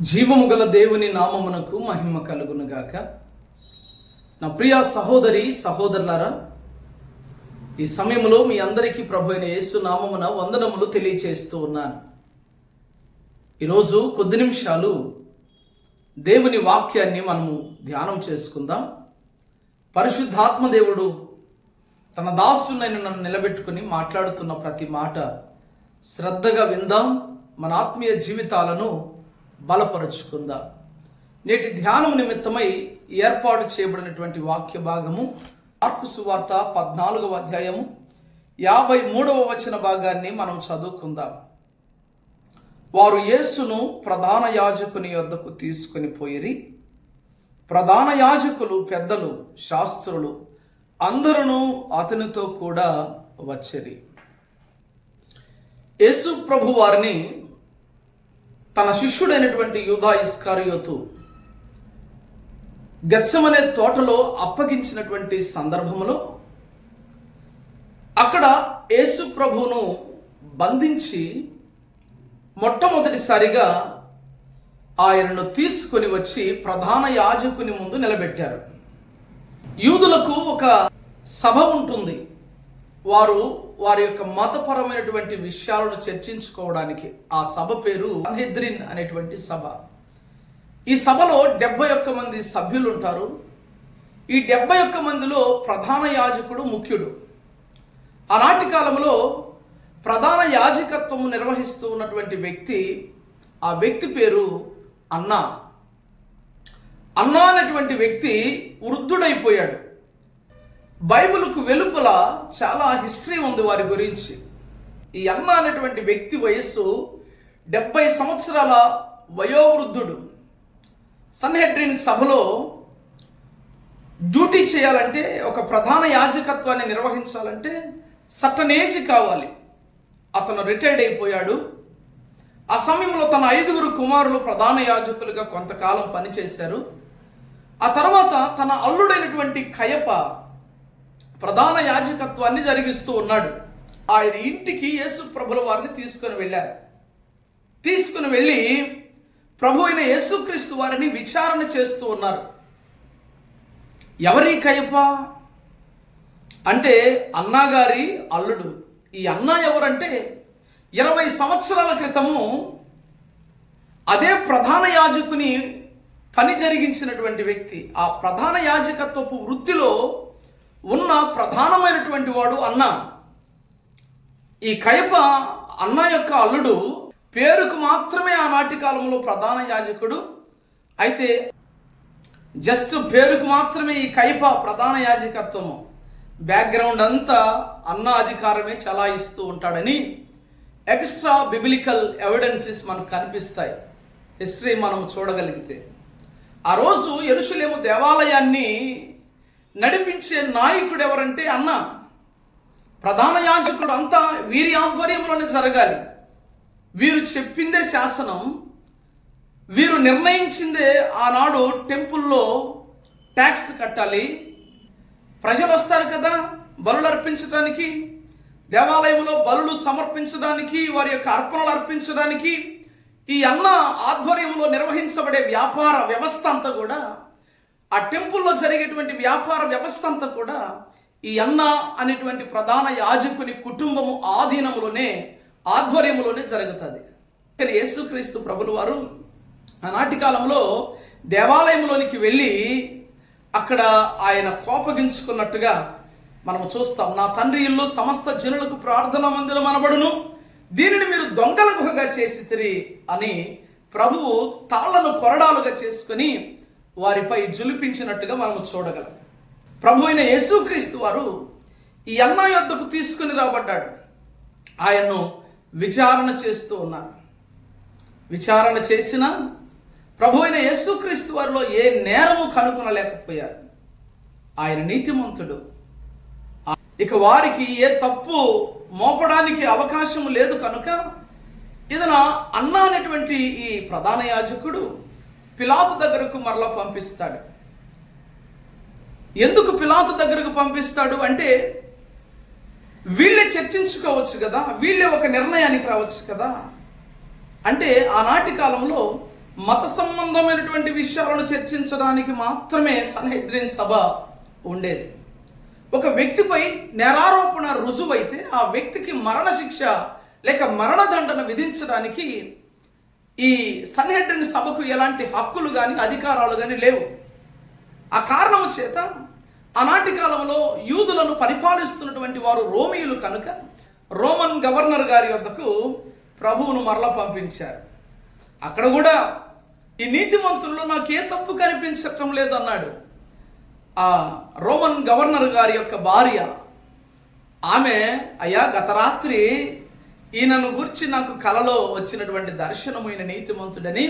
జీవము గల దేవుని నామమునకు మహిమ కలుగునుగాక. నా ప్రియ సహోదరి సహోదరులారా ఈ సమయంలో మీ అందరికీ ప్రభు అయిన యేసు నామమున వందనములు తెలియచేస్తూ ఉన్నాను. ఈరోజు కొద్ది నిమిషాలు దేవుని వాక్యాన్ని మనము ధ్యానం చేసుకుందాం. పరిశుద్ధాత్మ దేవుడు తన దాసునైన నన్ను నిలబెట్టుకుని మాట్లాడుతున్న ప్రతి మాట శ్రద్ధగా విందాం. మన ఆత్మీయ జీవితాలను బలపరుచుకుందాం. నేటి ధ్యానం నిమిత్తమై ఏర్పాటు చేయబడినటువంటి వాక్య భాగము మార్కు సువార్త పద్నాలుగవ అధ్యాయము యాభై మూడవ వచన భాగాన్ని మనం చదువుకుందాం. వారు యేసును ప్రధాన యాజకుని యొద్దకు తీసుకొని పోయిరి. ప్రధాన యాజకులు పెద్దలు శాస్త్రులు అందరూ అతనితో కూడా వచ్చిరి. యేసు ప్రభు వారిని తన శిష్యుడైనటువంటి యూధా ఇస్కారియోతు గచ్చమనే తోటలో అప్పగించినటువంటి సందర్భంలో అక్కడ యేసు ప్రభువును బంధించి మొట్టమొదటిసారిగా ఆయనను తీసుకొని వచ్చి ప్రధాన యాజకుని ముందు నిలబెట్టారు. యూదులకు ఒక సభ ఉంటుంది. వారు వారి యొక్క మతపరమైనటువంటి విషయాలను చర్చించుకోవడానికి ఆ సభ పేరు సన్హెద్రిన్ అనేటువంటి సభ. ఈ సభలో డెబ్బై ఒక్క మంది సభ్యులు ఉంటారు ఈ డెబ్బై ఒక్క మందిలో ప్రధాన యాజకుడు ముఖ్యుడు. ఆనాటి కాలంలో ప్రధాన యాజకత్వము నిర్వహిస్తూ ఉన్నటువంటి వ్యక్తి ఆ వ్యక్తి పేరు అన్నా. అన్నా అనేటువంటి వ్యక్తి వృద్ధుడైపోయాడు. బైబిల్కు వెలుపల చాలా హిస్టరీ ఉంది వారి గురించి. ఈ అన్న అనేటువంటి వ్యక్తి వయస్సు డెబ్బై సంవత్సరాల వయోవృద్ధుడు. సన్హెడ్రిన్ సభలో డ్యూటీ చేయాలంటే ఒక ప్రధాన యాజకత్వాన్ని నిర్వహించాలంటే సటన్ కావాలి. అతను రిటైర్డ్ అయిపోయాడు. ఆ సమయంలో తన ఐదుగురు కుమారులు ప్రధాన యాజకులుగా కొంతకాలం పనిచేశారు. ఆ తర్వాత తన అల్లుడైనటువంటి కయప ప్రధాన యాజకత్వాన్ని జరిగిస్తూ ఉన్నాడు. ఆయన ఇంటికి యేసు ప్రభుల వారిని తీసుకొని వెళ్ళారు. తీసుకుని వెళ్ళి ప్రభు అయిన యేసుక్రీస్తు వారిని విచారణ చేస్తూ ఉన్నారు. ఎవరి కయప అంటే అన్నగారి అల్లుడు. ఈ అన్న ఎవరంటే ఇరవై సంవత్సరాల క్రితము అదే ప్రధాన యాజకుని పని జరిగించినటువంటి వ్యక్తి. ఆ ప్రధాన యాజకత్వపు వృత్తిలో ఉన్న ప్రధానమైనటువంటి వాడు అన్న. ఈ కయప అన్న యొక్క అల్లుడు పేరుకు మాత్రమే ఆనాటి కాలంలో ప్రధాన యాజకుడు. అయితే జస్ట్ పేరుకు మాత్రమే ఈ కైప ప్రధాన యాజకత్వము బ్యాక్గ్రౌండ్ అంతా అన్న అధికారమే చలాయిస్తూ ఉంటాడని ఎక్స్ట్రా బిబిలికల్ ఎవిడెన్సెస్ మనకు కనిపిస్తాయి. హిస్టరీ మనం చూడగలిగితే. ఆ రోజు ఎరుషులేము దేవాలయాన్ని నడిపించే నాయకుడు ఎవరంటే అన్న? ప్రధాన యాజకుడు అంతా వీరి ఆధ్వర్యంలోనే జరగాలి. వీరు చెప్పిందే శాసనం వీరు నిర్ణయించిందే ఆనాడు టెంపుల్లో ట్యాక్స్ కట్టాలి. ప్రజలు వస్తారు కదా బలులు అర్పించడానికి దేవాలయంలో బలులు సమర్పించడానికి వారి యొక్క అర్పణలు అర్పించడానికి. ఈ అన్న ఆధ్వర్యంలో నిర్వహించబడే వ్యాపార వ్యవస్థ అంతా కూడా ఆ టెంపుల్లో జరిగేటువంటి వ్యాపార వ్యవస్థ అంతా కూడా ఈ అన్న అనేటువంటి ప్రధాన యాజకుని కుటుంబము ఆధీనంలోనే ఆధ్వర్యంలోనే జరుగుతుంది. కానీ యేసుక్రీస్తు ప్రభులు వారు ఆనాటి కాలంలో దేవాలయంలోనికి వెళ్ళి అక్కడ ఆయన కోపగించుకున్నట్టుగా మనం చూస్తాం. నా తండ్రి ఇల్లు సమస్త జనులకు ప్రార్థన మందిరం అనబడును. దీనిని మీరు దొంగల గుహగా చేసి తిరి అని ప్రభువు తాళ్ళను కొరడాలుగా చేసుకుని వారిపై జులిపించినట్టుగా మనం చూడగలం. ప్రభు అయిన యేసుక్రీస్తు వారు ఈ అన్న యొద్దకు తీసుకుని రాబడ్డాడు. ఆయన్ను విచారణ చేస్తూ ఉన్నారు. విచారణ చేసిన ప్రభు అయిన యేసుక్రీస్తు వారిలో ఏ నేరము కనుగొనలేకపోయారు. ఆయన నీతిమంతుడు. ఇక వారికి ఏ తప్పు మోపడానికి అవకాశం లేదు కనుక ఇదన అన్న అనేటువంటి ఈ ప్రధాన యాజకుడు పిలాతు దగ్గరకు మరలా పంపిస్తాడు. ఎందుకు పిలాతు దగ్గరకు పంపిస్తాడు అంటే వీళ్ళే చర్చించుకోవచ్చు కదా వీళ్ళే ఒక నిర్ణయానికి రావచ్చు కదా. అంటే ఆనాటి కాలంలో మత సంబంధమైనటువంటి విషయాలను చర్చించడానికి మాత్రమే సన్హెద్రిన్ సభ ఉండేది. ఒక వ్యక్తిపై నేరారోపణ రుజువైతే ఆ వ్యక్తికి మరణశిక్ష లేక మరణదండన విధించడానికి ఈ సన్హెడ్రిన్ సభకు ఎలాంటి హక్కులు కానీ అధికారాలు కానీ లేవు. ఆ కారణం చేత ఆనాటి కాలంలో యూదులను పరిపాలిస్తున్నటువంటి వారు రోమియులు కనుక రోమన్ గవర్నర్ గారి వద్దకు ప్రభువును మరల పంపించారు. అక్కడ కూడా ఈ నీతిమంతుల్లో నాకు ఏ తప్పు కనిపించటం లేదన్నాడు. ఆ రోమన్ గవర్నర్ గారి యొక్క భార్య. ఆమె అయ్యా గత రాత్రి ఈయనను గూర్చి నాకు కలలో వచ్చినటువంటి దర్శనమైన నీతిమంతుడని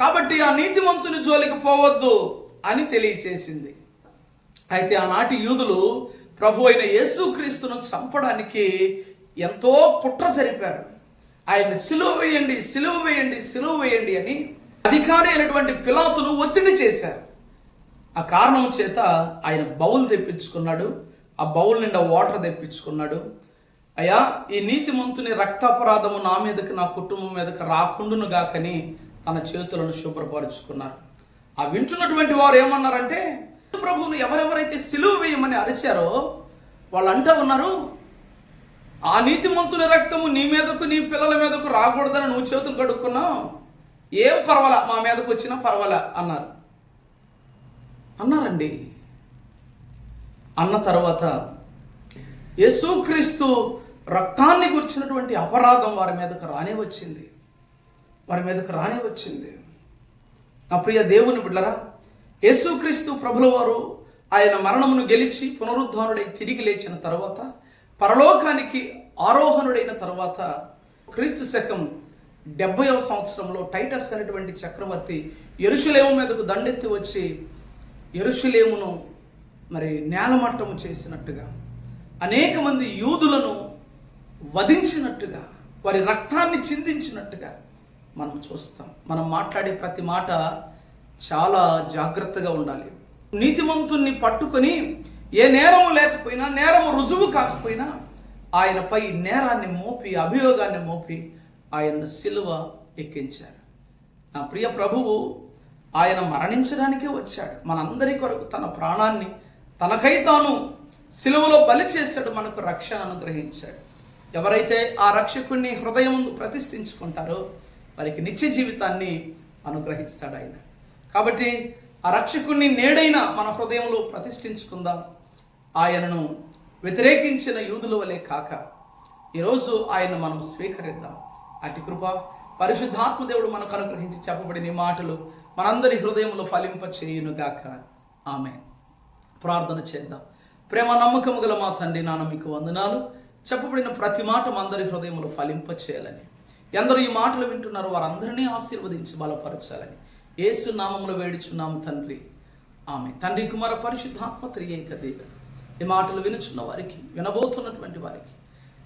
కాబట్టి ఆ నీతిమంతుని జోలికి పోవద్దు అని తెలియచేసింది. అయితే ఆనాటి యూదులు ప్రభు అయిన యేసుక్రీస్తును చంపడానికి ఎంతో కుట్ర జరిపారు. ఆయన సిలువ వేయండి సిలువ వేయండి సిలువ వేయండి అని అధికారి అయినటువంటి పిలాతును ఒత్తిడి చేశారు. ఆ కారణం చేత ఆయన బౌల్ తెప్పించుకున్నాడు ఆ బౌల్ నిండా వాటర్ తెప్పించుకున్నాడు అయ్యా ఈ నీతిమంతుని రక్తాపరాధము నా మీదకి నా కుటుంబం మీదకి రాకుండును గాకని తన చేతులను శుభ్రపరుచుకున్నారు. ఆ వింటున్నటువంటి వారు ఏమన్నారంటే ప్రభువును ఎవరెవరైతే సిలువ వేయమని అరిచారో వాళ్ళు అంటూ ఉన్నారు ఆ నీతిమంతుని రక్తము నీ మీదకు నీ పిల్లల మీదకు రాకూడదని నువ్వు చేతులు కడుక్కున్నావు. ఏం పర్వాలా? మా మీదకు వచ్చినా పర్వాలా? అన్నారు. అన్నారండి. అన్న తర్వాత యేసుక్రీస్తు రక్తాన్ని గుర్చినటువంటి అపరాధం వారి మీదకు రానే వచ్చింది. వారి మీదకు రానే వచ్చింది. నా ప్రియ దేవుని బిడ్డరా యేసుక్రీస్తు ప్రభుల వారు ఆయన మరణమును గెలిచి పునరుద్ధానుడై తిరిగి లేచిన తర్వాత పరలోకానికి ఆరోహణుడైన తర్వాత క్రీస్తు శకం డెబ్బయో సంవత్సరంలో టైటస్ అనేటువంటి చక్రవర్తి ఎరుషులేము మీదకు దండెత్తి వచ్చి ఎరుషులేమును మరి నేలమట్టము చేసినట్టుగా అనేక మంది యూదులను వధించినట్టుగా వారి రక్తాన్ని చిందించినట్టుగా మనం చూస్తాం. మనం మాట్లాడే ప్రతి మాట చాలా జాగ్రత్తగా ఉండాలి. నీతిమంతుణ్ణి పట్టుకొని ఏ నేరము లేకపోయినా నేరము రుజువు కాకపోయినా ఆయనపై నేరాన్ని మోపి అభియోగాన్ని మోపి ఆయన్ను సిలువ ఎక్కించారు. నా ప్రియ ప్రభువు ఆయన మరణించడానికే వచ్చాడు. మనందరి కొరకు తన ప్రాణాన్ని తనకై తాను సిలువలో బలి చేశాడు మనకు రక్షణ అనుగ్రహించాడు. ఎవరైతే ఆ రక్షకుణ్ణి హృదయం ప్రతిష్ఠించుకుంటారో వారికి నిత్య జీవితాన్ని అనుగ్రహిస్తాడు ఆయన. కాబట్టి ఆ రక్షకుణ్ణి నేడైనా మన హృదయంలో ప్రతిష్ఠించుకుందాం. ఆయనను వ్యతిరేకించిన యూదుల వలె కాక ఈరోజు ఆయన మనం స్వీకరిద్దాం. అటు కృప పరిశుద్ధాత్మ దేవుడు మనకు అనుగ్రహించి చెప్పబడిన మాటలు మనందరి హృదయంలో ఫలింప చేయునుగాక ఆమె ప్రార్థన చేద్దాం. ప్రేమ నమ్మకము గల మా తండ్రి నాన్న మీకు వందనాలు. చెప్పబడిన ప్రతి మాట మందరి హృదయంలో ఫలింప చేయాలని ఎందరూ ఈ మాటలు వింటున్నారో వారందరినీ ఆశీర్వదించి బలపరచాలని. ఏసు నామములు వేడుచున్నాము తండ్రి. ఆమె తండ్రి కుమార పరిశుద్ధాత్మ త్రియేక దేవుడు ఈ మాటలు వినుచున్న వారికి వినబోతున్నటువంటి వారికి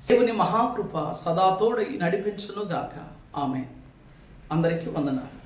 దేవుని మహాకృప సదాతోడై నడిపించును గాక. ఆమె అందరికీ వందనాలు.